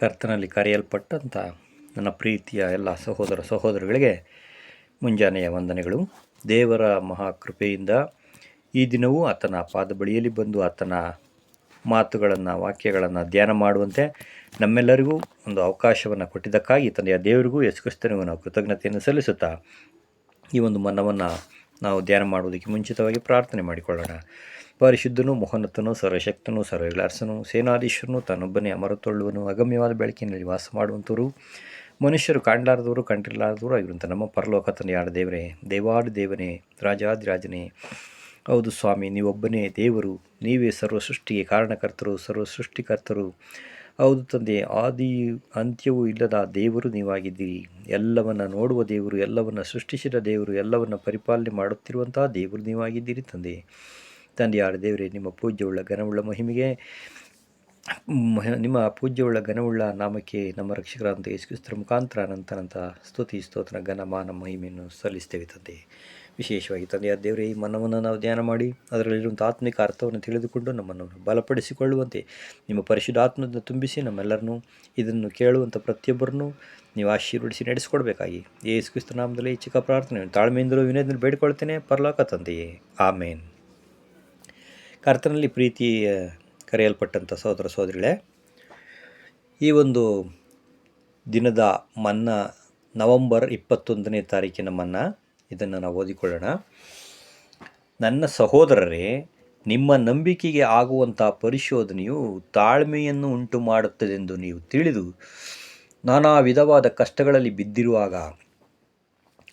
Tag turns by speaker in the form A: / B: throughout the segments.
A: ಕರ್ತನಲ್ಲಿ ಕರೆಯಲ್ಪಟ್ಟಂಥ ನನ್ನ ಪ್ರೀತಿಯ ಎಲ್ಲ ಸಹೋದರ ಸಹೋದರಗಳಿಗೆ ಮುಂಜಾನೆಯ ವಂದನೆಗಳು. ದೇವರ ಮಹಾಕೃಪೆಯಿಂದ ಈ ದಿನವೂ ಆತನ ಪಾದ ಬಳಿಯಲ್ಲಿ ಬಂದು ಆತನ ಮಾತುಗಳನ್ನು, ವಾಕ್ಯಗಳನ್ನು ಧ್ಯಾನ ಮಾಡುವಂತೆ ನಮ್ಮೆಲ್ಲರಿಗೂ ಒಂದು ಅವಕಾಶವನ್ನು ಕೊಟ್ಟಿದ್ದಕ್ಕಾಗಿ ತಂದೆಯ ದೇವರಿಗೂ ಯೇಸುಕ್ರಿಸ್ತನಿಗೂ ನಾವು ಕೃತಜ್ಞತೆಯನ್ನು ಸಲ್ಲಿಸುತ್ತಾ ಈ ಒಂದು ಮನ್ನವನ್ನು ನಾವು ಧ್ಯಾನ ಮಾಡುವುದಕ್ಕೆ ಮುಂಚಿತವಾಗಿ ಪ್ರಾರ್ಥನೆ ಮಾಡಿಕೊಳ್ಳೋಣ. ಪರಿಶುದ್ಧನು ಮೋಹನತನು ಸರ್ವಶಕ್ತನು ಸರ್ವವಿಲಾಸನು ಸೇನಾಧೀಶ್ವರನು, ತನ್ನೊಬ್ಬನೇ ಅಮರತೊಳ್ಳುವನು, ಅಗಮ್ಯವಾದ ಬೆಳಕಿನಲ್ಲಿ ವಾಸ ಮಾಡುವಂಥವರು, ಮನುಷ್ಯರು ಕಾಣಲಾರದವರು, ಕಂಡಿರಲಾರದವರು ಆಗಿರುವಂಥ ನಮ್ಮ ಪರಲೋಕ ಯಾರ ದೇವರೇ ದೇವಾಡು ದೇವನೇ ರಾಜಾದಿರಾಜನೇ ಹೌದು ಸ್ವಾಮಿ, ನೀವೊಬ್ಬನೇ ದೇವರು, ನೀವೇ ಸರ್ವ ಸೃಷ್ಟಿಗೆ ಕಾರಣಕರ್ತರು, ಸರ್ವ ಸೃಷ್ಟಿಕರ್ತರು. ಹೌದು ತಂದೆ, ಆದಿ ಅಂತ್ಯವೂ ಇಲ್ಲದ ದೇವರು ನೀವಾಗಿದ್ದೀರಿ. ಎಲ್ಲವನ್ನು ನೋಡುವ ದೇವರು, ಎಲ್ಲವನ್ನು ಸೃಷ್ಟಿಸಿದ ದೇವರು, ಎಲ್ಲವನ್ನು ಪರಿಪಾಲನೆ ಮಾಡುತ್ತಿರುವಂತಹ ದೇವರು ನೀವಾಗಿದ್ದೀರಿ ತಂದೆ. ತಂದೆ ತಂದೆಯಾದ ದೇವರೇ, ನಿಮ್ಮ ಪೂಜ್ಯವುಳ್ಳ ಘನವುಳ್ಳ ಮಹಿಮೆಗೆ, ಮಹ- ನಿಮ್ಮ ಪೂಜ್ಯವುಳ್ಳ ಘನವುಳ್ಳ ನಾಮಕ್ಕೆ ನಮ್ಮ ರಕ್ಷಕರಾದಂಥ ಯೇಸುಕ್ರಿಸ್ತರ ಮುಖಾಂತರ ಅನಂತನಂತ ಸ್ತುತಿ ಸ್ತೋತ್ರ ಘನಮಾನ ಮಹಿಮೆಯನ್ನು ಸಲ್ಲಿಸ್ತೇವೆ ತಂದೆ. ವಿಶೇಷವಾಗಿ, ತಂದೆಯ ದೇವರೇ, ಈ ಮನವನ್ನು ನಾವು ಧ್ಯಾನ ಮಾಡಿ ಅದರಲ್ಲಿರುವಂಥ ಆತ್ಮಿಕ ಅರ್ಥವನ್ನು ತಿಳಿದುಕೊಂಡು ನಮ್ಮನ್ನು ಬಲಪಡಿಸಿಕೊಳ್ಳುವಂತೆ, ನಿಮ್ಮ ಪರಿಶುದ್ಧಾತ್ಮದಿಂದ ತುಂಬಿಸಿ ನಮ್ಮೆಲ್ಲರನ್ನೂ ಇದನ್ನು ಕೇಳುವಂಥ ಪ್ರತಿಯೊಬ್ಬರನ್ನು ನೀವು ಆಶೀರ್ವಡಿಸಿ ನಡೆಸ್ಕೊಡ್ಬೇಕಾಗಿ. ಯೇಸು ಕ್ರಿಸ್ತ ನಾಮದಲ್ಲಿ ಚಿಕ್ಕ ಪ್ರಾರ್ಥನೆ ತಾಳ್ಮೆಯಿಂದಲೂ ವಿನಯದಿಂದ ಬೇಡಿಕೊಳ್ತೇನೆ ಪರಲೋಕ ತಂದೆಯೇ. ಆಮೇನ್. ಕರ್ತನಲ್ಲಿ ಪ್ರೀತಿ ಕರೆಯಲ್ಪಟ್ಟಂಥ ಸಹೋದರ ಸಹೋದರಿಗಳೇ, ಈ ಒಂದು ದಿನದ ಮನ್ನ ನವಂಬರ್ ಇಪ್ಪತ್ತೊಂದನೇ ತಾರೀಕಿನ ಮನ್ನಾ ಇದನ್ನು ನಾವು ಓದಿಕೊಳ್ಳೋಣ. ನನ್ನ ಸಹೋದರರೇ, ನಿಮ್ಮ ನಂಬಿಕೆಗೆ ಆಗುವಂಥ ಪರಿಶೋಧನೆಯು ತಾಳ್ಮೆಯನ್ನು ಉಂಟು ಮಾಡುತ್ತದೆಂದು ನೀವು ತಿಳಿದು ನಾನಾ ವಿಧವಾದ ಕಷ್ಟಗಳಲ್ಲಿ ಬಿದ್ದಿರುವಾಗ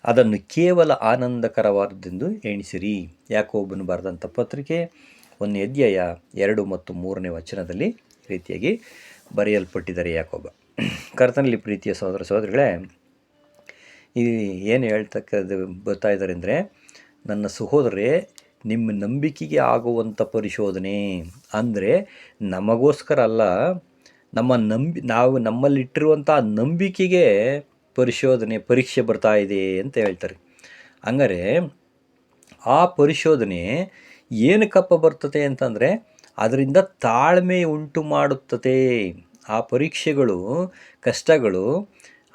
A: ಅದನ್ನು ಕೇವಲ ಆನಂದಕರವಾದದ್ದೆಂದು ಎಣಿಸಿರಿ. ಯಾಕೋಬನು ಬರೆದಂಥ ಪತ್ರಿಕೆ ಒಂದು ಅಧ್ಯಾಯ ಎರಡು ಮತ್ತು ಮೂರನೇ ವಚನದಲ್ಲಿ ರೀತಿಯಾಗಿ ಬರೆಯಲ್ಪಟ್ಟಿದ್ದಾರೆ ಯಾಕೋಬ. ಕರ್ತನಲ್ಲಿ ಪ್ರೀತಿಯ ಸಹೋದರ ಸಹೋದರಿಗಳೇ ಈ ಏನು ಹೇಳ್ತಕ್ಕದ್ದು ಬರ್ತಾ ಇದ್ದಾರೆ ಅಂದರೆ ನನ್ನ ಸಹೋದರೇ ನಿಮ್ಮ ನಂಬಿಕೆಗೆ ಆಗುವಂಥ ಪರಿಶೋಧನೆ ಅಂದರೆ ನಮಗೋಸ್ಕರ ಅಲ್ಲ, ನಮ್ಮ ನಂಬಿ, ನಾವು ನಮ್ಮಲ್ಲಿಟ್ಟಿರುವಂಥ ನಂಬಿಕೆಗೆ ಪರಿಶೋಧನೆ, ಪರೀಕ್ಷೆ ಬರ್ತಾ ಇದೆ ಅಂತ ಹೇಳ್ತಾರೆ. ಹಂಗಾರೆ ಆ ಪರಿಶೋಧನೆ ಏನಕ್ಕಪ್ಪ ಬರ್ತದೆ ಅಂತಂದರೆ, ಅದರಿಂದ ತಾಳ್ಮೆ ಉಂಟು ಮಾಡುತ್ತದೆ ಆ ಪರೀಕ್ಷೆಗಳು, ಕಷ್ಟಗಳು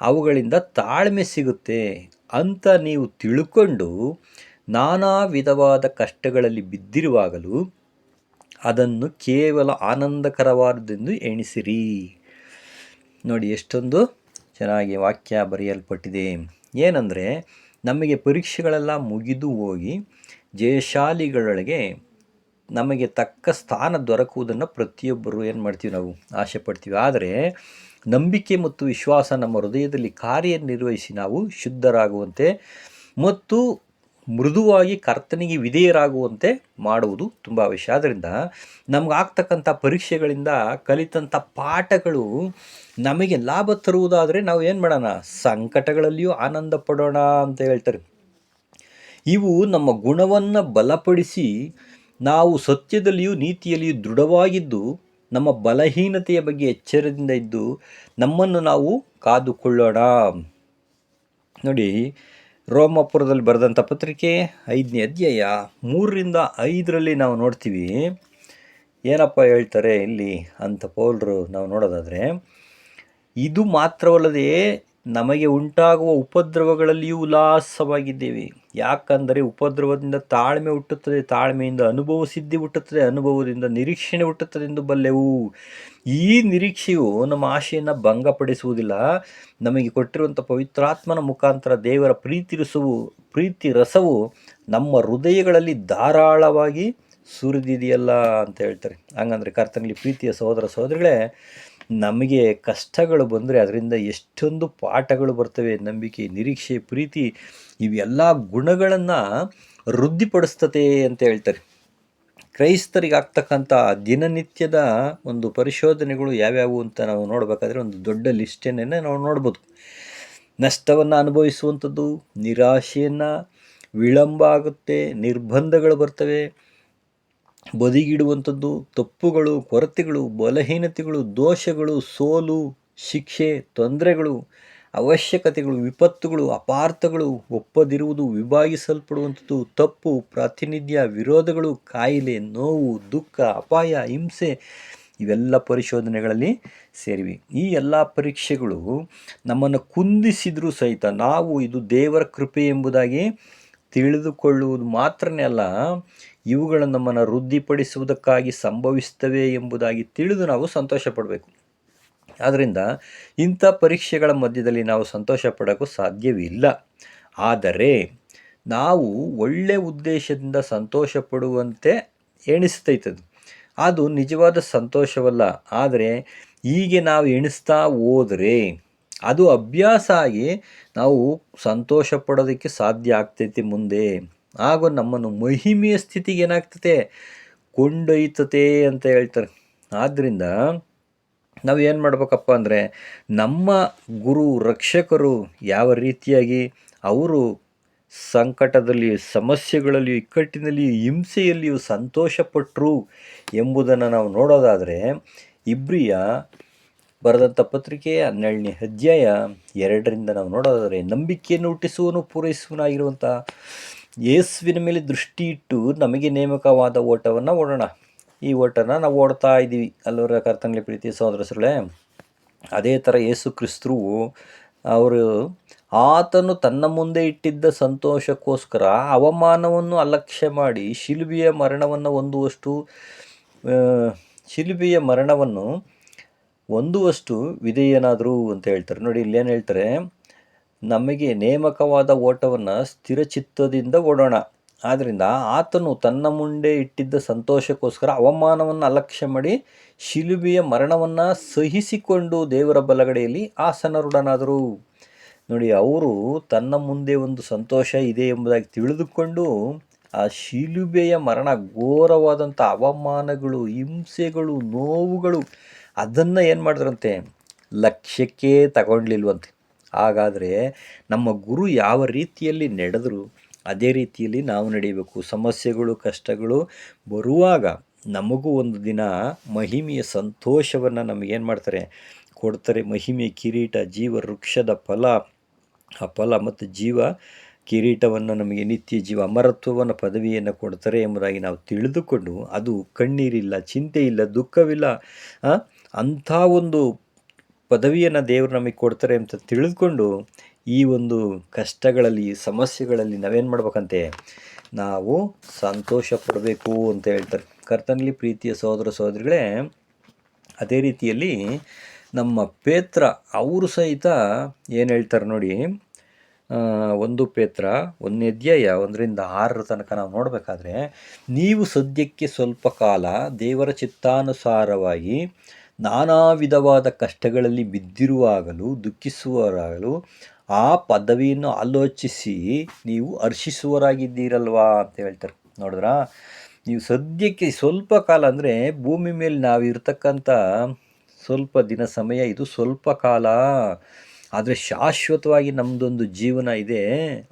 A: ಅವುಗಳಿಂದ ತಾಳ್ಮೆ ಸಿಗುತ್ತೆ ಅಂತ ನೀವು ತಿಳ್ಕೊಂಡು ನಾನಾ ವಿಧವಾದ ಕಷ್ಟಗಳಲ್ಲಿ ಬಿದ್ದಿರುವಾಗಲೂ ಅದನ್ನು ಕೇವಲ ಆನಂದಕರವಾದದೆಂದು ಎಣಿಸಿರಿ. ನೋಡಿ, ಎಷ್ಟೊಂದು ಚೆನ್ನಾಗಿ ವಾಕ್ಯ ಬರೆಯಲ್ಪಟ್ಟಿದೆ. ಏನಂದರೆ, ನಮಗೆ ಪರೀಕ್ಷೆಗಳೆಲ್ಲ ಮುಗಿದು ಹೋಗಿ ಜಯಶಾಲಿಗಳೊಳಗೆ ನಮಗೆ ತಕ್ಕ ಸ್ಥಾನ ದೊರಕುವುದನ್ನು ಪ್ರತಿಯೊಬ್ಬರು ಏನು ಮಾಡ್ತೀವಿ ನಾವು ಆಸೆ ಪಡ್ತೀವಿ. ಆದರೆ ನಂಬಿಕೆ ಮತ್ತು ವಿಶ್ವಾಸ ನಮ್ಮ ಹೃದಯದಲ್ಲಿ ಕಾರ್ಯನಿರ್ವಹಿಸಿ ನಾವು ಶುದ್ಧರಾಗುವಂತೆ ಮತ್ತು ಮೃದುವಾಗಿ ಕರ್ತನಿಗೆ ವಿಧೇಯರಾಗುವಂತೆ ಮಾಡುವುದು ತುಂಬ ಅವಶ್ಯ. ಆದ್ದರಿಂದ ನಮ್ಗೆ ಆಗ್ತಕ್ಕಂಥ ಪರೀಕ್ಷೆಗಳಿಂದ ಕಲಿತಂಥ ಪಾಠಗಳು ನಮಗೆ ಲಾಭ ತರುವುದಾದರೆ ನಾವು ಏನು ಮಾಡೋಣ, ಸಂಕಟಗಳಲ್ಲಿಯೂ ಆನಂದ ಪಡೋಣ ಅಂತ ಹೇಳ್ತಾರೆ. ಇವು ನಮ್ಮ ಗುಣವನ್ನು ಬಲಪಡಿಸಿ ನಾವು ಸತ್ಯದಲ್ಲಿಯೂ ನೀತಿಯಲ್ಲಿಯೂ ದೃಢವಾಗಿದ್ದು, ನಮ್ಮ ಬಲಹೀನತೆಯ ಬಗ್ಗೆ ಎಚ್ಚರದಿಂದ ಇದ್ದು, ನಮ್ಮನ್ನು ನಾವು ಕಾದುಕೊಳ್ಳೋಣ. ನೋಡಿ, ರೋಮಪುರದಲ್ಲಿ ಬರೆದಂಥ ಪತ್ರಿಕೆ ಐದನೇ ಅಧ್ಯಾಯ ಮೂರರಿಂದ ಐದರಲ್ಲಿ ನಾವು ನೋಡ್ತೀವಿ. ಏನಪ್ಪ ಹೇಳ್ತಾರೆ ಇಲ್ಲಿ ಅಂತ ಪೌಲ್ರು ನಾವು ನೋಡೋದಾದರೆ, ಇದು ಮಾತ್ರವಲ್ಲದೆ ನಮಗೆ ಉಂಟಾಗುವ ಉಪದ್ರವಗಳಲ್ಲಿಯೂ ಉಲ್ಲಾಸವಾಗಿದ್ದೇವೆ. ಯಾಕಂದರೆ ಉಪದ್ರವದಿಂದ ತಾಳ್ಮೆ ಹುಟ್ಟುತ್ತದೆ, ತಾಳ್ಮೆಯಿಂದ ಅನುಭವ ಸಿದ್ಧಿ ಹುಟ್ಟುತ್ತದೆ, ಅನುಭವದಿಂದ ನಿರೀಕ್ಷಣೆ ಹುಟ್ಟುತ್ತದೆ ಎಂದು ಬಲ್ಲೆವು. ಈ ನಿರೀಕ್ಷೆಯು ನಮ್ಮ ಆಶೆಯನ್ನು ಭಂಗಪಡಿಸುವುದಿಲ್ಲ. ನಮಗೆ ಕೊಟ್ಟಿರುವಂಥ ಪವಿತ್ರಾತ್ಮನ ಮುಖಾಂತರ ದೇವರ ಪ್ರೀತಿ ರಸವು ಪ್ರೀತಿ ರಸವು ನಮ್ಮ ಹೃದಯಗಳಲ್ಲಿ ಧಾರಾಳವಾಗಿ ಸುರಿದಿದೆಯಲ್ಲ ಅಂತ ಹೇಳ್ತಾರೆ. ಹಂಗಂದ್ರೆ ಕರ್ತನಲ್ಲಿ ಪ್ರೀತಿಯ ಸಹೋದರ ಸಹೋದರಿಗಳೇ ನಮಗೆ ಕಷ್ಟಗಳು ಬಂದರೆ ಅದರಿಂದ ಎಷ್ಟೊಂದು ಪಾಠಗಳು ಬರ್ತವೆ, ನಂಬಿಕೆ, ನಿರೀಕ್ಷೆ, ಪ್ರೀತಿ, ಇವೆಲ್ಲ ಗುಣಗಳನ್ನು ವೃದ್ಧಿಪಡಿಸ್ತತೆ ಅಂತ ಹೇಳ್ತಾರೆ. ಕ್ರೈಸ್ತರಿಗೆ ಆಗ್ತಕ್ಕಂಥ ದಿನನಿತ್ಯದ ಒಂದು ಪರಿಶೋಧನೆಗಳು ಯಾವ್ಯಾವು ಅಂತ ನಾವು ನೋಡಬೇಕಾದ್ರೆ ಒಂದು ದೊಡ್ಡ ಲಿಸ್ಟನ್ನೇ ನಾವು ನೋಡ್ಬೋದು. ನಷ್ಟವನ್ನು ಅನುಭವಿಸುವಂಥದ್ದು, ನಿರಾಶೆಯನ್ನು ವಿಳಂಬ ಆಗುತ್ತೆ, ನಿರ್ಬಂಧಗಳು ಬರ್ತವೆ ಬದಿಗಿಡುವಂಥದ್ದು ತಪ್ಪುಗಳು, ಕೊರತೆಗಳು, ಬಲಹೀನತೆಗಳು, ದೋಷಗಳು, ಸೋಲು, ಶಿಕ್ಷೆ, ತೊಂದರೆಗಳು, ಅವಶ್ಯಕತೆಗಳು, ವಿಪತ್ತುಗಳು, ಅಪಾರ್ಥಗಳು, ಒಪ್ಪದಿರುವುದು ವಿಭಾಗಿಸಲ್ಪಡುವಂಥದ್ದು ತಪ್ಪು, ಪ್ರಾತಿನಿಧ್ಯ, ವಿರೋಧಗಳು, ಕಾಯಿಲೆ, ನೋವು, ದುಃಖ, ಅಪಾಯ, ಹಿಂಸೆ, ಇವೆಲ್ಲ ಪರಿಶೋಧನೆಗಳಲ್ಲಿ ಸೇರಿವೆ. ಈ ಎಲ್ಲ ಪರೀಕ್ಷೆಗಳು ನಮ್ಮನ್ನು ಕುಂದಿಸಿದರೂ ಸಹಿತ ನಾವು ಇದು ದೇವರ ಕೃಪೆ ಎಂಬುದಾಗಿ ತಿಳಿದುಕೊಳ್ಳುವುದು ಮಾತ್ರನೇ ಅಲ್ಲ ಇವುಗಳು ನಮ್ಮನ್ನು ವೃದ್ಧಿಪಡಿಸುವುದಕ್ಕಾಗಿ ಸಂಭವಿಸ್ತವೆ ಎಂಬುದಾಗಿ ತಿಳಿದು ನಾವು ಸಂತೋಷ ಪಡಬೇಕು ಆದ್ದರಿಂದ ಇಂಥ ಪರೀಕ್ಷೆಗಳ ಮಧ್ಯದಲ್ಲಿ ನಾವು ಸಂತೋಷ ಪಡೋಕ್ಕೂ ಸಾಧ್ಯವಿಲ್ಲ. ಆದರೆ ನಾವು ಒಳ್ಳೆಯ ಉದ್ದೇಶದಿಂದ ಸಂತೋಷ ಪಡುವಂತೆ ಎಣಿಸ್ತೈತದು. ಅದು ನಿಜವಾದ ಸಂತೋಷವಲ್ಲ. ಆದರೆ ಹೀಗೆ ನಾವು ಎಣಿಸ್ತಾ ಹೋದರೆ ಅದು ಅಭ್ಯಾಸ ಆಗಿ ನಾವು ಸಂತೋಷ ಪಡೋದಕ್ಕೆ ಸಾಧ್ಯ ಆಗ್ತೈತಿ ಮುಂದೆ. ಆಗ ನಮ್ಮನ್ನು ಮಹಿಮೆಯ ಸ್ಥಿತಿಗೆ ಏನಾಗ್ತದೆ? ಕೊಂಡೊಯ್ತತೆ ಅಂತ ಹೇಳ್ತಾರೆ. ಆದ್ದರಿಂದ ನಾವು ಏನು ಮಾಡ್ಬೇಕಪ್ಪ ಅಂದರೆ ನಮ್ಮ ಗುರು ರಕ್ಷಕರು ಯಾವ ರೀತಿಯಾಗಿ ಅವರು ಸಂಕಟದಲ್ಲಿ, ಸಮಸ್ಯೆಗಳಲ್ಲಿ, ಇಕ್ಕಟ್ಟಿನಲ್ಲಿ, ಹಿಂಸೆಯಲ್ಲಿಯೂ ಸಂತೋಷಪಟ್ಟರು ಎಂಬುದನ್ನು ನಾವು ನೋಡೋದಾದರೆ ಇಬ್ರಿಯ ಬರೆದಂಥ ಪತ್ರಿಕೆ ಹನ್ನೆರಡನೇ ಅಧ್ಯಾಯ ಎರಡರಿಂದ ನಾವು ನೋಡೋದಾದರೆ ನಂಬಿಕೆಯನ್ನು ಹುಟ್ಟಿಸುವನು ಪೂರೈಸುವನಾಗಿರುವಂಥ ಯೇಸುವಿನ ಮೇಲೆ ದೃಷ್ಟಿ ಇಟ್ಟು ನಮಗೆ ನೇಮಕವಾದ ಓಟವನ್ನು ಓಡೋಣ. ಈ ಓಟನ ನಾವು ಓಡ್ತಾ ಇದ್ದೀವಿ. ಅಲ್ಲವರ ಕರ್ತಂಗ್ಲಿ ಪ್ರೀತಿ ಸಹೋದರಸರುಳೇ ಅದೇ ಥರ ಯೇಸು ಕ್ರಿಸ್ತರು, ಅವರು ಆತನು ತನ್ನ ಮುಂದೆ ಇಟ್ಟಿದ್ದ ಸಂತೋಷಕ್ಕೋಸ್ಕರ ಅವಮಾನವನ್ನು ಅಲಕ್ಷ್ಯ ಮಾಡಿ ಶಿಲುಬೆಯ ಮರಣವನ್ನು ಹೊಂದುವಷ್ಟು ಶಿಲುಬಿಯ ಮರಣವನ್ನು ಹೊಂದುವಷ್ಟು ವಿಧೇಯನಾದರೂ ಅಂತ ಹೇಳ್ತಾರೆ. ನೋಡಿ ಇಲ್ಲೇನು ಹೇಳ್ತಾರೆ? ನಮಗೆ ನೇಮಕವಾದ ಓಟವನ್ನು ಸ್ಥಿರಚಿತ್ತದಿಂದ ಓಡೋಣ. ಆದ್ದರಿಂದ ಆತನು ತನ್ನ ಮುಂದೆ ಇಟ್ಟಿದ್ದ ಸಂತೋಷಕ್ಕೋಸ್ಕರ ಅವಮಾನವನ್ನು ಅಲಕ್ಷ್ಯ ಮಾಡಿ ಶಿಲುಬೆಯ ಮರಣವನ್ನು ಸಹಿಸಿಕೊಂಡು ದೇವರ ಬಲಗಡೆಯಲ್ಲಿ ಆಸನರುಡನಾದರು. ನೋಡಿ, ಅವರು ತನ್ನ ಮುಂದೆ ಒಂದು ಸಂತೋಷ ಇದೆ ಎಂಬುದಾಗಿ ತಿಳಿದುಕೊಂಡು ಆ ಶಿಲುಬೆಯ ಮರಣ ಘೋರವಾದಂಥ ಅವಮಾನಗಳು, ಹಿಂಸೆಗಳು, ನೋವುಗಳು, ಅದನ್ನು ಏನು ಮಾಡಿದ್ರಂತೆ? ಲಕ್ಷ್ಯಕ್ಕೇ ತಗೊಳ್ಲಿಲ್ವಂತೆ ಹಾಗಾದರೆ ನಮ್ಮ ಗುರು ಯಾವ ರೀತಿಯಲ್ಲಿ ನಡೆದರು, ಅದೇ ರೀತಿಯಲ್ಲಿ ನಾವು ನಡೀಬೇಕು. ಸಮಸ್ಯೆಗಳು, ಕಷ್ಟಗಳು ಬರುವಾಗ ನಮಗೂ ಒಂದು ದಿನ ಮಹಿಮೆಯ ಸಂತೋಷವನ್ನು ನಮಗೇನು ಮಾಡ್ತಾರೆ? ಕೊಡ್ತಾರೆ. ಮಹಿಮೆ ಕಿರೀಟ, ಜೀವ ವೃಕ್ಷದ ಫಲ, ಆ ಫಲ ಮತ್ತು ಜೀವ ಕಿರೀಟವನ್ನು ನಮಗೆ ನಿತ್ಯ ಜೀವ ಅಮರತ್ವವನ್ನು ಪದವಿಯನ್ನು ಕೊಡ್ತಾರೆ ಎಂಬುದಾಗಿ ನಾವು ತಿಳಿದುಕೊಂಡು ಅದು ಕಣ್ಣೀರಿಲ್ಲ ಚಿಂತೆ ಇಲ್ಲ ದುಃಖವಿಲ್ಲ ಅಂಥ ಒಂದು ಪದವಿಯನ್ನು ದೇವರು ನಮಗೆ ಕೊಡ್ತಾರೆ ಅಂತ ತಿಳಿದುಕೊಂಡು ಈ ಒಂದು ಕಷ್ಟಗಳಲ್ಲಿ, ಸಮಸ್ಯೆಗಳಲ್ಲಿ ನಾವೇನು ಮಾಡ್ಬೇಕಂತೆ? ನಾವು ಸಂತೋಷ ಪಡಬೇಕು ಅಂತ ಹೇಳ್ತಾರೆ. ಕರ್ತನಲ್ಲಿ ಪ್ರೀತಿಯ ಸಹೋದರ ಸಹೋದರಿಗಳೇ, ಅದೇ ರೀತಿಯಲ್ಲಿ ನಮ್ಮ ಪೇತ್ರ, ಅವರು ಸಹಿತ ಏನು ಹೇಳ್ತಾರೆ ನೋಡಿ ಒಂದು ಪೇತ್ರ, ಒಂದನೇ ಅಧ್ಯಾಯ ಒಂದರಿಂದ ಆರರ ತನಕ ನಾವು ನೋಡಬೇಕಾದ್ರೆ, ನೀವು ಸದ್ಯಕ್ಕೆ ಸ್ವಲ್ಪ ಕಾಲ ದೇವರ ಚಿತ್ತಾನುಸಾರವಾಗಿ ನಾನಾ ವಿಧವಾದ ಕಷ್ಟಗಳಲ್ಲಿ ಬಿದ್ದಿರುವಾಗಲೂ, ದುಃಖಿಸುವವರಾಗಲು ಆ ಪದವಿಯನ್ನು ಆಲೋಚಿಸಿ ನೀವು ಹರ್ಷಿಸುವರಾಗಿದ್ದೀರಲ್ವಾ ಅಂತ ಹೇಳ್ತಾರೆ. ನೋಡಿದ್ರಾ? ನೀವು ಸದ್ಯಕ್ಕೆ ಸ್ವಲ್ಪ ಕಾಲ ಅಂದರೆ ಭೂಮಿ ಮೇಲೆ ನಾವು ಇರ್ತಕ್ಕಂಥ ಸ್ವಲ್ಪ ದಿನ ಸಮಯ ಇದು ಸ್ವಲ್ಪ ಕಾಲ. ಆದರೆ ಶಾಶ್ವತವಾಗಿ ನಮ್ಮದೊಂದು ಜೀವನ ಇದೆ.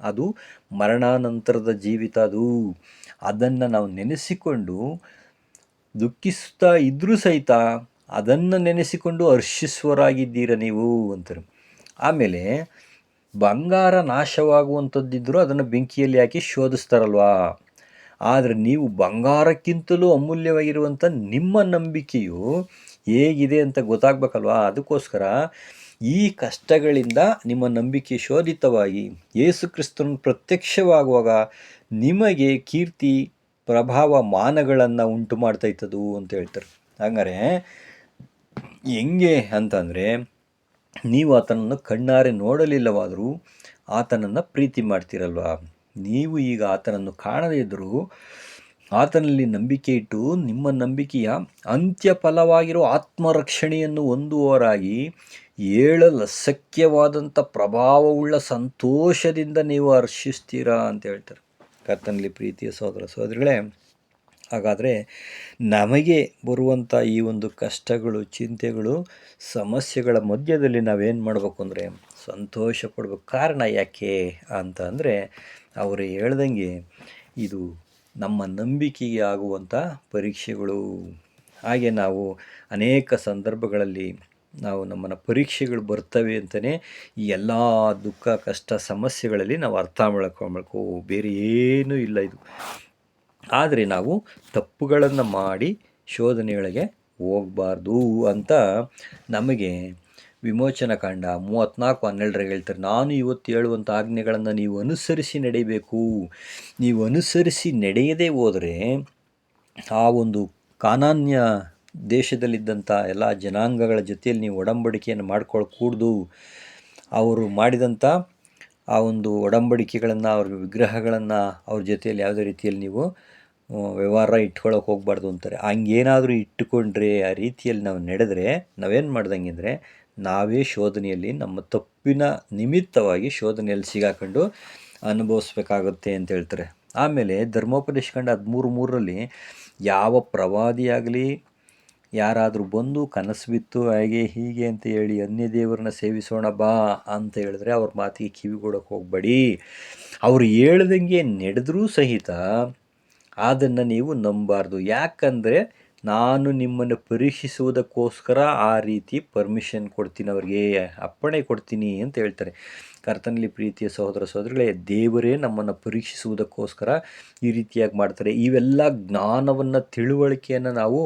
A: ಅದು ಮರಣಾನಂತರದ ಜೀವಿತ ಅದು. ಅದನ್ನು ನಾವು ನೆನೆಸಿಕೊಂಡು ದುಃಖಿಸ್ತಾ ಇದ್ದರೂ ಸಹಿತ ಅದನ್ನು ನೆನೆಸಿಕೊಂಡು ಹರ್ಷಿಸುವರಾಗಿದ್ದೀರ ನೀವು ಅಂತಾರೆ. ಆಮೇಲೆ ಬಂಗಾರ ನಾಶವಾಗುವಂಥದ್ದಿದ್ದರೂ ಅದನ್ನು ಬೆಂಕಿಯಲ್ಲಿ ಹಾಕಿ ಶೋಧಿಸ್ತಾರಲ್ವಾ? ಆದರೆ ನೀವು ಬಂಗಾರಕ್ಕಿಂತಲೂ ಅಮೂಲ್ಯವಾಗಿರುವಂಥ ನಿಮ್ಮ ನಂಬಿಕೆಯು ಹೇಗಿದೆ ಅಂತ ಗೊತ್ತಾಗಬೇಕಲ್ವಾ? ಅದಕ್ಕೋಸ್ಕರ ಈ ಕಷ್ಟಗಳಿಂದ ನಿಮ್ಮ ನಂಬಿಕೆ ಶೋಧಿತವಾಗಿ ಯೇಸು ಕ್ರಿಸ್ತನು ಪ್ರತ್ಯಕ್ಷವಾಗುವಾಗ ನಿಮಗೆ ಕೀರ್ತಿ, ಪ್ರಭಾವ, ಮಾನಗಳನ್ನು ಉಂಟು ಮಾಡ್ತೈತದು ಅಂತ ಹೇಳ್ತಾರೆ. ಹಂಗಾರೆ ಹೆಂಗೆ ಅಂತಂದರೆ ನೀವು ಆತನನ್ನು ಕಣ್ಣಾರೆ ನೋಡಲಿಲ್ಲವಾದರೂ ಆತನನ್ನು ಪ್ರೀತಿ ಮಾಡ್ತೀರಲ್ವಾ? ನೀವು ಈಗ ಆತನನ್ನು ಕಾಣದೇ ಇದ್ದರೂ ಆತನಲ್ಲಿ ನಂಬಿಕೆ ಇಟ್ಟು ನಿಮ್ಮ ನಂಬಿಕೆಯ ಅಂತ್ಯ ಫಲವಾಗಿರೋ ಆತ್ಮರಕ್ಷಣೆಯನ್ನು ಹೊಂದುವವರಾಗಿ ಏಳಲು ಅಸಖ್ಯವಾದಂಥ ಪ್ರಭಾವವುಳ್ಳ ಸಂತೋಷದಿಂದ ನೀವು ಹರ್ಷಿಸ್ತೀರಾ ಅಂತ ಹೇಳ್ತಾರೆ ಕರ್ತನಲ್ಲಿ ಪ್ರೀತಿಯ ಸಹೋದರ ಸಹೋದರಿಗಳೇ. ಹಾಗಾದರೆ ನಮಗೆ ಬರುವಂಥ ಈ ಒಂದು ಕಷ್ಟಗಳು, ಚಿಂತೆಗಳು, ಸಮಸ್ಯೆಗಳ ಮಧ್ಯದಲ್ಲಿ ನಾವೇನು ಮಾಡಬೇಕು ಅಂದರೆ ಸಂತೋಷ ಪಡ್ಬೇಕು. ಕಾರಣ ಯಾಕೆ ಅಂತ ಅಂದರೆ ಅವರು ಹೇಳ್ದಂಗೆ ಇದು ನಮ್ಮ ನಂಬಿಕೆಗೆ ಆಗುವಂಥ ಪರೀಕ್ಷೆಗಳು. ಹಾಗೆ ನಾವು ಅನೇಕ ಸಂದರ್ಭಗಳಲ್ಲಿ ನಾವು ನಮ್ಮನ್ನು ಪರೀಕ್ಷೆಗಳು ಬರ್ತವೆ ಅಂತಲೇ ಈ ಎಲ್ಲ ದುಃಖ, ಕಷ್ಟ, ಸಮಸ್ಯೆಗಳಲ್ಲಿ ನಾವು ಅರ್ಥ ಮಾಡ್ಕೊಳ್ಬೇಕು. ಬೇರೆ ಏನೂ ಇಲ್ಲ ಇದು. ಆದರೆ ನಾವು ತಪ್ಪುಗಳನ್ನು ಮಾಡಿ ಶೋಧನೆಯೊಳಗೆ ಹೋಗಬಾರ್ದು ಅಂತ ನಮಗೆ ವಿಮೋಚನ ಕಾಂಡ ಮೂವತ್ತ್ನಾಲ್ಕು ಹನ್ನೆರಡರಾಗ ಹೇಳ್ತಾರೆ, ನಾನು ಇವತ್ತು ಹೇಳುವಂಥ ಆಜ್ಞೆಗಳನ್ನು ನೀವು ಅನುಸರಿಸಿ ನಡೆಯಬೇಕು ನೀವು ಅನುಸರಿಸಿ ನಡೆಯದೇ ಹೋದರೆ ಆ ಒಂದು ಕಾನಾನ್ಯ ದೇಶದಲ್ಲಿದ್ದಂಥ ಎಲ್ಲ ಜನಾಂಗಗಳ ಜೊತೆಯಲ್ಲಿ ನೀವು ಒಡಂಬಡಿಕೆಯನ್ನು ಮಾಡ್ಕೊಳ್ಕೂಡ್ದು. ಅವರು ಮಾಡಿದಂಥ ಆ ಒಂದು ಒಡಂಬಡಿಕೆಗಳನ್ನು, ಅವ್ರ ವಿಗ್ರಹಗಳನ್ನು ಅವ್ರ ಜೊತೆಯಲ್ಲಿ ಯಾವುದೇ ರೀತಿಯಲ್ಲಿ ನೀವು ವ್ಯವಹಾರ ಇಟ್ಕೊಳ್ಳೋಕೆ ಹೋಗ್ಬಾರ್ದು ಅಂತಾರೆ. ಹಂಗೇನಾದರೂ ಇಟ್ಟುಕೊಂಡ್ರೆ, ಆ ರೀತಿಯಲ್ಲಿ ನಾವು ನಡೆದರೆ, ನಾವೇನು ಮಾಡ್ದಂಗೆ ಅಂದರೆ, ನಾವೇ ಶೋಧನೆಯಲ್ಲಿ ನಮ್ಮ ತಪ್ಪಿನ ನಿಮಿತ್ತವಾಗಿ ಶೋಧನೆಯಲ್ಲಿ ಸಿಗಾಕೊಂಡು ಅನುಭವಿಸ್ಬೇಕಾಗುತ್ತೆ ಅಂತ ಹೇಳ್ತಾರೆ. ಆಮೇಲೆ ಧರ್ಮೋಪದೇಶ ಕಂಡ ಹದಿಮೂರು ಮೂರರಲ್ಲಿ, ಯಾವ ಪ್ರವಾದಿಯಾಗಲಿ ಯಾರಾದರೂ ಬಂದು ಕನಸು ಬಿತ್ತು, ಹಾಗೆ ಹೀಗೆ ಅಂತ ಹೇಳಿ ಅನ್ಯ ದೇವರನ್ನ ಸೇವಿಸೋಣ ಬಾ ಅಂತ ಹೇಳಿದ್ರೆ ಅವ್ರ ಮಾತಿಗೆ ಕಿವಿಗೊಡಕ್ಕೆ ಹೋಗಬೇಡಿ. ಅವ್ರು ಹೇಳ್ದಂಗೆ ನಡೆದರೂ ಸಹಿತ ಅದನ್ನು ನೀವು ನಂಬಾರ್ದು. ಯಾಕಂದರೆ ನಾನು ನಿಮ್ಮನ್ನು ಪರೀಕ್ಷಿಸುವುದಕ್ಕೋಸ್ಕರ ಆ ರೀತಿ ಪರ್ಮಿಷನ್ ಕೊಡ್ತೀನಿ ಅವ್ರಿಗೆ, ಅಪ್ಪಣೆ ಕೊಡ್ತೀನಿ ಅಂತ ಹೇಳ್ತಾರೆ. ಕರ್ತನಲ್ಲಿ ಪ್ರೀತಿಯ ಸಹೋದರ ಸಹೋದರಿಗಳೇ ದೇವರೇ ನಮ್ಮನ್ನು ಪರೀಕ್ಷಿಸುವುದಕ್ಕೋಸ್ಕರ ಈ ರೀತಿಯಾಗಿ ಮಾಡ್ತಾರೆ. ಇವೆಲ್ಲ ಜ್ಞಾನವನ್ನು ತಿಳುವಳಿಕೆಯನ್ನು ನಾವು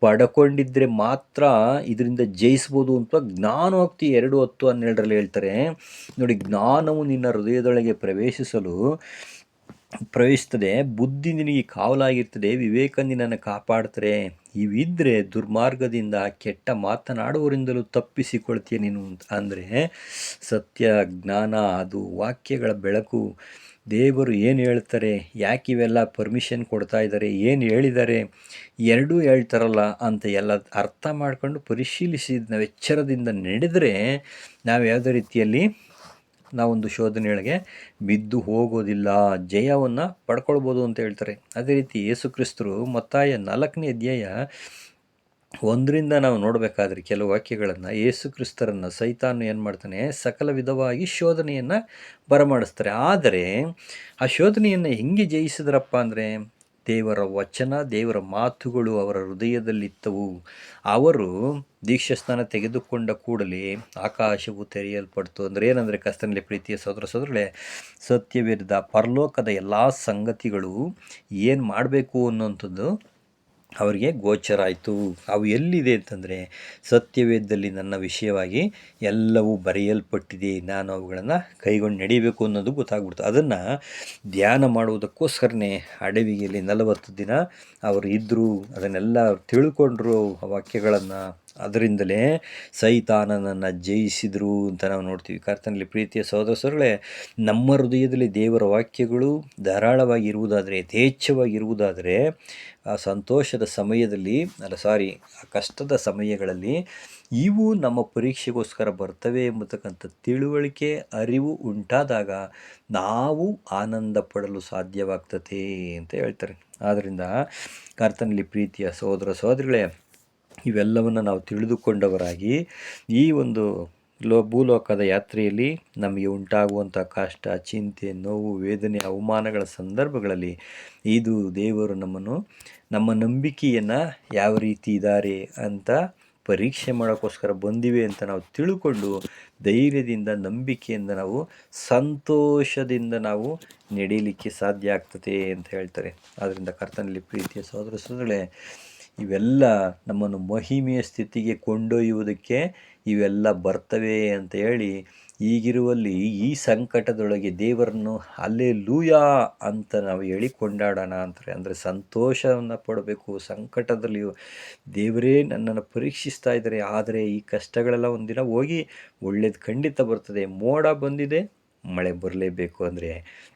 A: ಪಡ್ಕೊಂಡಿದ್ರೆ ಮಾತ್ರ ಇದರಿಂದ ಜಯಿಸ್ಬೋದು ಅಂತ ಜ್ಞಾನೋಕ್ತಿ ಎರಡು ಹತ್ತು ಹನ್ನೆರಡರಲ್ಲಿ ಹೇಳ್ತಾರೆ. ನೋಡಿ, ಜ್ಞಾನವು ನಿನ್ನ ಹೃದಯದೊಳಗೆ ಪ್ರವೇಶಿಸಲು ಪ್ರವೇಶಿಸ್ತದೆ. ಬುದ್ಧಿ ನಿನಗೆ ಕಾವಲಾಗಿರ್ತದೆ. ವಿವೇಕ ನಿನ್ನನ್ನು ಕಾಪಾಡ್ತಾರೆ. ಇವಿದ್ರೆ ದುರ್ಮಾರ್ಗದಿಂದ ಕೆಟ್ಟ ಮಾತನಾಡುವರಿಂದಲೂ ತಪ್ಪಿಸಿಕೊಳ್ತೀಯ ನೀನು ಅಂದರೆ ಸತ್ಯ, ಜ್ಞಾನ, ಅದು ವಾಕ್ಯಗಳ ಬೆಳಕು. ದೇವರು ಏನು ಹೇಳ್ತಾರೆ? ಯಾಕೆ ಇವೆಲ್ಲ ಪರ್ಮಿಷನ್ ಕೊಡ್ತಾ ಇದ್ದಾರೆ? ಏನು ಹೇಳಿದ್ದಾರೆ? ಎರಡೂ ಹೇಳ್ತಾರಲ್ಲ ಅಂತ ಎಲ್ಲ ಅರ್ಥ ಮಾಡಿಕೊಂಡು ಪರಿಶೀಲಿಸಿದ ನಾವು ಎಚ್ಚರದಿಂದ ನಡೆದರೆ ನಾವು ಯಾವುದೇ ರೀತಿಯಲ್ಲಿ ನಾವೊಂದು ಶೋಧನೆಯೊಳಗೆ ಬಿದ್ದು ಹೋಗೋದಿಲ್ಲ, ಜಯವನ್ನು ಪಡ್ಕೊಳ್ಬೋದು ಅಂತ ಹೇಳ್ತಾರೆ. ಅದೇ ರೀತಿ ಯೇಸುಕ್ರಿಸ್ತರು ಮತ್ತಾಯ ನಾಲ್ಕನೇ ಅಧ್ಯಾಯ ಒಂದರಿಂದ ನಾವು ನೋಡಬೇಕಾದ್ರೆ ಕೆಲವು ವಾಕ್ಯಗಳನ್ನು ಯೇಸು ಕ್ರಿಸ್ತರನ್ನು ಸೈತಾನು ಏನು ಮಾಡ್ತಾನೆ, ಸಕಲ ವಿಧವಾಗಿ ಶೋಧನೆಯನ್ನು ಬರಮಾಡಿಸ್ತಾರೆ. ಆದರೆ ಆ ಶೋಧನೆಯನ್ನು ಹೆಂಗೆ ಜಯಿಸಿದ್ರಪ್ಪ ಅಂದರೆ, ದೇವರ ವಚನ, ದೇವರ ಮಾತುಗಳು ಅವರ ಹೃದಯದಲ್ಲಿತ್ತವು. ಅವರು ದೀಕ್ಷಾಸ್ನಾನ ತೆಗೆದುಕೊಂಡ ಕೂಡಲೇ ಆಕಾಶವು ತೆರೆಯಲ್ಪಡ್ತು. ಅಂದರೆ ಏನಂದರೆ ಕಸ್ತನಲ್ಲಿ ಪ್ರೀತಿಯ ಸೋದರ ಸೋದರಳೆ ಸತ್ಯವಿರದ ಪರಲೋಕದ ಎಲ್ಲ ಸಂಗತಿಗಳು ಏನು ಮಾಡಬೇಕು ಅನ್ನೋಂಥದ್ದು ಅವರಿಗೆ ಗೋಚರ ಆಯಿತು. ಅವು ಎಲ್ಲಿದೆ ಅಂತಂದರೆ ಸತ್ಯವೇದದಲ್ಲಿ ನನ್ನ ವಿಷಯವಾಗಿ ಎಲ್ಲವೂ ಬರೆಯಲ್ಪಟ್ಟಿದೆ. ನಾನು ಅವುಗಳನ್ನು ಕೈಗೊಂಡು ನಡೀಬೇಕು ಅನ್ನೋದು ಗೊತ್ತಾಗ್ಬಿಡ್ತು. ಅದನ್ನು ಧ್ಯಾನ ಮಾಡುವುದಕ್ಕೋಸ್ಕರನೇ ಅಡವಿಗೆಯಲ್ಲಿ ನಲವತ್ತು ದಿನ ಅವರು ಇದ್ದರು ಅದನ್ನೆಲ್ಲ ತಿಳ್ಕೊಂಡ್ರು ವಾಕ್ಯಗಳನ್ನು. ಅದರಿಂದಲೇ ಸೈತಾನನನ್ನು ಜಯಿಸಿದರು ಅಂತ ನಾವು ನೋಡ್ತೀವಿ. ಕರ್ತನಲ್ಲಿ ಪ್ರೀತಿಯ ಸಹೋದರ ನಮ್ಮ ಹೃದಯದಲ್ಲಿ ದೇವರ ವಾಕ್ಯಗಳು ಧಾರಾಳವಾಗಿ ಇರುವುದಾದರೆ ಯಥೇಚ್ಛವಾಗಿ ಇರುವುದಾದರೆ ಆ ಸಂತೋಷದ ಸಮಯದಲ್ಲಿ, ಅಲ್ಲ ಸಾರಿ ಆ ಕಷ್ಟದ ಸಮಯಗಳಲ್ಲಿ ಇವು ನಮ್ಮ ಪರೀಕ್ಷೆಗೋಸ್ಕರ ಬರ್ತವೆ ಎಂಬತಕ್ಕಂಥ ತಿಳುವಳಿಕೆ, ಅರಿವು ಉಂಟಾದಾಗ ನಾವು ಆನಂದ ಪಡಲು ಸಾಧ್ಯವಾಗ್ತದೆ ಅಂತ ಹೇಳ್ತಾರೆ. ಆದ್ದರಿಂದ ಕರ್ತನಲ್ಲಿ ಪ್ರೀತಿಯ ಸಹೋದರ ಸಹೋದರಿಗಳೇ ಇವೆಲ್ಲವನ್ನು ನಾವು ತಿಳಿದುಕೊಂಡವರಾಗಿ ಈ ಒಂದು ಲೋ, ಭೂಲೋಕದ ಯಾತ್ರೆಯಲ್ಲಿ ನಮಗೆ ಉಂಟಾಗುವಂಥ ಕಷ್ಟ, ಚಿಂತೆ, ನೋವು, ವೇದನೆ, ಅವಮಾನಗಳ ಸಂದರ್ಭಗಳಲ್ಲಿ ಇದು ದೇವರು ನಮ್ಮನ್ನು, ನಮ್ಮ ನಂಬಿಕೆಯನ್ನು ಯಾವ ರೀತಿ ಇದ್ದಾರೆ ಅಂತ ಪರೀಕ್ಷೆ ಮಾಡೋಕ್ಕೋಸ್ಕರ ಬಂದಿವೆ ಅಂತ ನಾವು ತಿಳ್ಕೊಂಡು ಧೈರ್ಯದಿಂದ, ನಂಬಿಕೆಯಿಂದ ನಾವು ಸಂತೋಷದಿಂದ ನಾವು ನಡೀಲಿಕ್ಕೆ ಸಾಧ್ಯ ಆಗ್ತದೆ ಅಂತ ಹೇಳ್ತಾರೆ. ಆದ್ದರಿಂದ ಕರ್ತನಲ್ಲಿ ಪ್ರೀತಿಯ ಸಹೋದರ ಸಹೋದರಗಳೇ ಇವೆಲ್ಲ ನಮ್ಮನ್ನು ಮಹಿಮೆಯ ಸ್ಥಿತಿಗೆ ಕೊಂಡೊಯ್ಯುವುದಕ್ಕೆ ಇವೆಲ್ಲ ಬರ್ತವೆ ಅಂತ ಹೇಳಿ ಈಗಿರುವಲ್ಲಿ ಈ ಸಂಕಟದೊಳಗೆ ದೇವರನ್ನು ಅಲ್ಲೇ ಲೂಯಾ ಅಂತ ನಾವು ಹೇಳಿ ಕೊಂಡಾಡೋಣ ಅಂತಾರೆ. ಅಂದರೆ ಸಂತೋಷವನ್ನು ಪಡಬೇಕು. ಸಂಕಟದಲ್ಲಿಯೂ ದೇವರೇ ನನ್ನನ್ನು ಪರೀಕ್ಷಿಸ್ತಾ ಇದ್ದಾರೆ. ಆದರೆ ಈ ಕಷ್ಟಗಳೆಲ್ಲ ಒಂದಿನ ಹೋಗಿ ಒಳ್ಳೇದು ಖಂಡಿತ ಬರ್ತದೆ. ಮೋಡ ಬಂದಿದೆ. ಮಳೆ ಬರಲೇಬೇಕು ಅಂದರೆ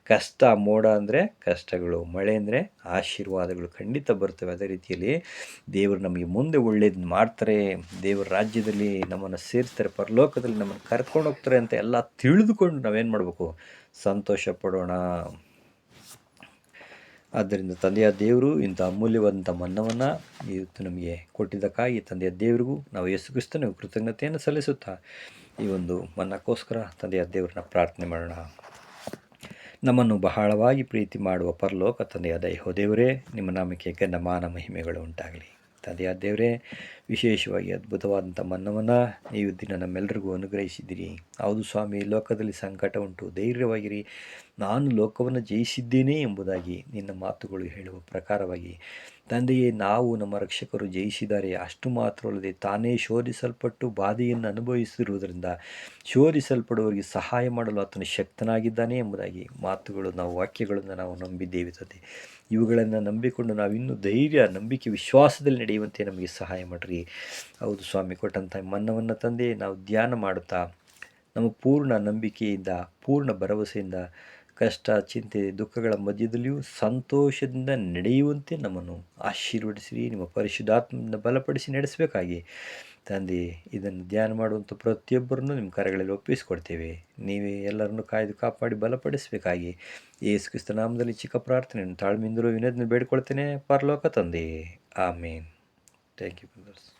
A: ಕಷ್ಟ, ಮೋಡ ಅಂದರೆ ಕಷ್ಟಗಳು, ಮಳೆ ಅಂದರೆ ಆಶೀರ್ವಾದಗಳು ಖಂಡಿತ ಬರ್ತವೆ. ಅದೇ ರೀತಿಯಲ್ಲಿ ದೇವರು ನಮಗೆ ಮುಂದೆ ಒಳ್ಳೇದು ಮಾಡ್ತಾರೆ, ದೇವರ ರಾಜ್ಯದಲ್ಲಿ ನಮ್ಮನ್ನು ಸೇರಿಸ್ತಾರೆ, ಪರಲೋಕದಲ್ಲಿ ನಮ್ಮನ್ನು ಕರ್ಕೊಂಡು ಹೋಗ್ತಾರೆ ಅಂತ ಎಲ್ಲ ತಿಳಿದುಕೊಂಡು ನಾವೇನು ಮಾಡಬೇಕು? ಸಂತೋಷ ಪಡೋಣ. ಆದ್ದರಿಂದ ತಂದೆಯ ದೇವರು ಇಂಥ ಅಮೂಲ್ಯವಾದಂಥ ಮನ್ನವನ್ನು ಇವತ್ತು ನಮಗೆ ಕೊಟ್ಟಿದ್ದಕ್ಕಾಗಿ ತಂದೆಯ ದೇವರಿಗೂ ನಾವು ಯೇಸು ಕ್ರಿಸ್ತನಿಗೂ ಕೃತಜ್ಞತೆಯನ್ನು ಸಲ್ಲಿಸುತ್ತಾ ಈ ಒಂದು ಮನ್ನಕ್ಕೋಸ್ಕರ ತಂದೆಯ ದೇವರನ್ನ ಪ್ರಾರ್ಥನೆ ಮಾಡೋಣ. ನಮ್ಮನ್ನು ಬಹಳವಾಗಿ ಪ್ರೀತಿ ಮಾಡುವ ಪರಲೋಕ ತಂದೆಯ ದೈಹೋ ದೇವರೇ, ನಿಮ್ಮ ನಾಮಕ್ಕೆ ಗನ್ನ ಮಾನ ಮಹಿಮೆಗಳು ಉಂಟಾಗಲಿ. ತಂದೆಯ ದೇವರೇ ವಿಶೇಷವಾಗಿ ಅದ್ಭುತವಾದಂಥ ಮನ್ನವನ್ನು ನೀವು ದಿನ ನಮ್ಮೆಲ್ಲರಿಗೂ ಅನುಗ್ರಹಿಸಿದ್ದೀರಿ. ಹೌದು ಸ್ವಾಮಿ ಲೋಕದಲ್ಲಿ ಸಂಕಟ ಉಂಟು. ಧೈರ್ಯವಾಗಿರಿ. ನಾನು ಲೋಕವನ್ನು ಜಯಿಸಿದ್ದೇನೆ ಎಂಬುದಾಗಿ ನಿನ್ನ ಮಾತುಗಳು ಹೇಳುವ ಪ್ರಕಾರವಾಗಿ. ತಂದೆಯೇ, ನಾವು ನಮ್ಮ ರಕ್ಷಕರು ಜಯಿಸಿದ್ದಾರೆ. ಅಷ್ಟು ಮಾತ್ರವಲ್ಲದೆ ತಾನೇ ಶೋಧಿಸಲ್ಪಟ್ಟು ಬಾಧೆಯನ್ನು ಅನುಭವಿಸಿರುವುದರಿಂದ ಶೋಧಿಸಲ್ಪಡುವವರಿಗೆ ಸಹಾಯ ಮಾಡಲು ಆತನು ಶಕ್ತನಾಗಿದ್ದಾನೆ ಎಂಬುದಾಗಿ ಮಾತುಗಳು ನಾವು ವಾಕ್ಯಗಳನ್ನು ನಾವು ನಂಬಿದ್ದೇವೆ ತಂದೆ. ಇವುಗಳನ್ನು ನಂಬಿಕೊಂಡು ನಾವು ಇನ್ನೂ ಧೈರ್ಯ, ನಂಬಿಕೆ, ವಿಶ್ವಾಸದಲ್ಲಿ ನಡೆಯುವಂತೆ ನಮಗೆ ಸಹಾಯ ಮಾಡಿರಿ. ಹೌದು ಸ್ವಾಮಿ ಕೊಟ್ಟಂಥ ಮನ್ನವನ್ನು ತಂದೆ, ನಾವು ಧ್ಯಾನ ಮಾಡುತ್ತಾ ನಮ್ಮ ಪೂರ್ಣ ನಂಬಿಕೆಯಿಂದ, ಪೂರ್ಣ ಭರವಸೆಯಿಂದ ಕಷ್ಟ, ಚಿಂತೆ, ದುಃಖಗಳ ಮಧ್ಯದಲ್ಲಿಯೂ ಸಂತೋಷದಿಂದ ನಡೆಯುವಂತೆ ನಮ್ಮನ್ನು ಆಶೀರ್ವದಿಸಿರಿ, ನಿಮ್ಮ ಪರಿಶುದ್ಧಾತ್ಮದಿಂದ ಬಲಪಡಿಸಿ ನಡೆಸಬೇಕಾಗಿ. ತಂದೆ, ಇದನ್ನು ಧ್ಯಾನ ಮಾಡುವಂಥ ಪ್ರತಿಯೊಬ್ಬರನ್ನು ನಿಮ್ಮ ಕರೆಗಳಲ್ಲಿ ಒಪ್ಪಿಸಿಕೊಡ್ತೇವೆ. ನೀವೇ ಎಲ್ಲರನ್ನು ಕಾಯ್ದು ಕಾಪಾಡಿ ಬಲಪಡಿಸಬೇಕಾಗಿ. ಯೇಸು ಕ್ರಿಸ್ತ ನಾಮದಲ್ಲಿ ಚಿಕ್ಕ ಪ್ರಾರ್ಥನೆಯನ್ನು ತಾಳ್ಮೆಯಿಂದಲೂ ವಿನೋದನ್ನು ಬೇಡ್ಕೊಳ್ತೇನೆ. ಪರಲೋಕ ತಂದೆ. ಆಮೇನ್. Thank you brothers